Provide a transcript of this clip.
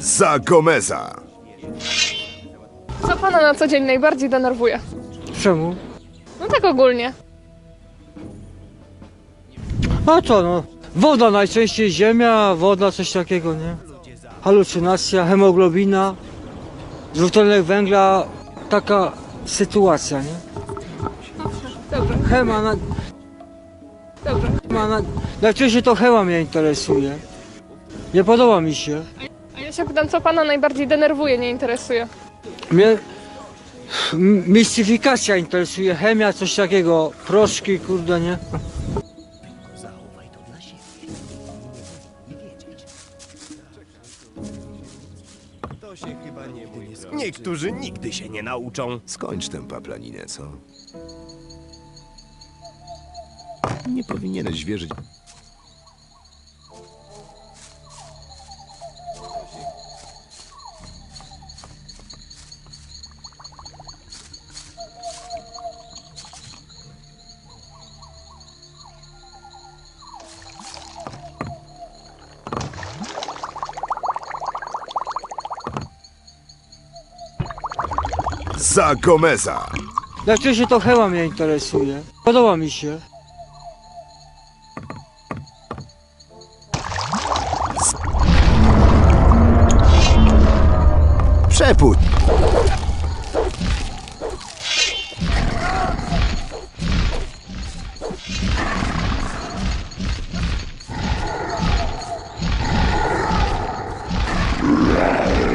Za Gomeza. Co pana na co dzień najbardziej denerwuje? Czemu? No tak ogólnie. A co no? Woda najczęściej, ziemia, woda, coś takiego, nie? Halucynacja, hemoglobina, dwutlenek węgla, taka sytuacja, nie? Dobrze, Chema, na, dobrze. chema na, najczęściej to chema mnie interesuje. Nie podoba mi się. A ja się pytam, co pana najbardziej denerwuje, nie interesuje? Mnie mistyfikacja interesuje, chemia, coś takiego, proszki, kurde, nie? Niektórzy nigdy się nie nauczą. Skończ tę paplaninę, co? Nie powinieneś wierzyć. za Gomeza. Znaczy się to chyba mnie interesuje. Podoba mi się. Przepód. Yeah.